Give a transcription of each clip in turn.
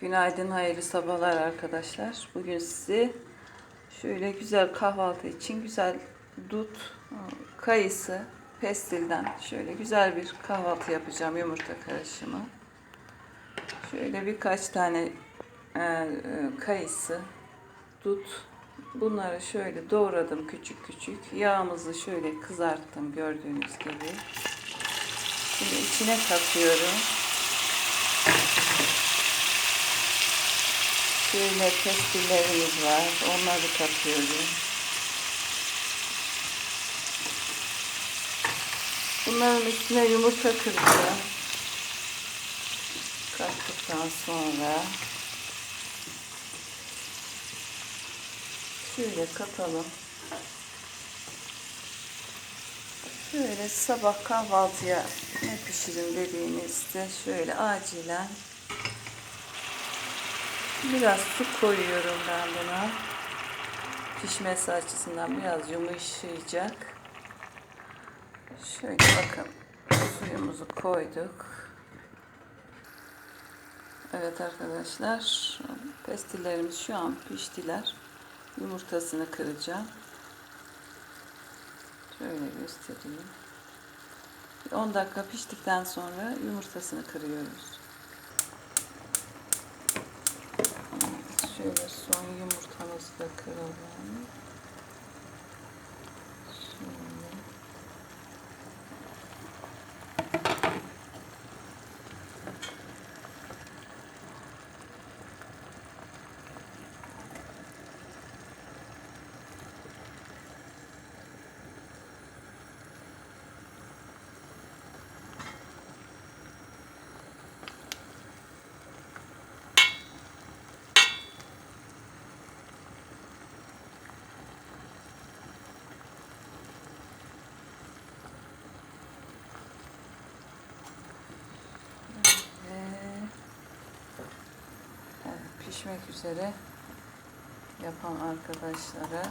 Günaydın, hayırlı sabahlar arkadaşlar. Bugün size şöyle güzel kahvaltı için güzel dut, kayısı, pestilden şöyle güzel bir kahvaltı yapacağım yumurta karışımı. Şöyle birkaç tane e, e, kayısı, dut, bunları şöyle doğradım küçük küçük. Yağımızı şöyle kızarttım gördüğünüz gibi. Şimdi içine katıyorum. Şöyle pestillerimiz var. Onları katıyorum. Bunların üstüne yumurta kıracağım. Kattıktan sonra şöyle katalım. Şöyle sabah kahvaltıya ne pişirin dediğinizde şöyle acilen Biraz su koyuyorum ben buna. Pişmesi açısından biraz yumuşayacak. Şöyle bakın suyumuzu koyduk. Evet arkadaşlar pestillerimiz şu an piştiler. Yumurtasını kıracağım. Şöyle göstereyim. 10 dakika piştikten sonra yumurtasını kırıyoruz. Son yumurtamızı da kıralım. Şöyle. Ve evet, pişmek üzere yapan arkadaşlara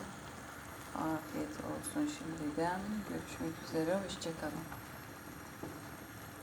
afiyet olsun şimdiden. Görüşmek üzere. Hoşçakalın.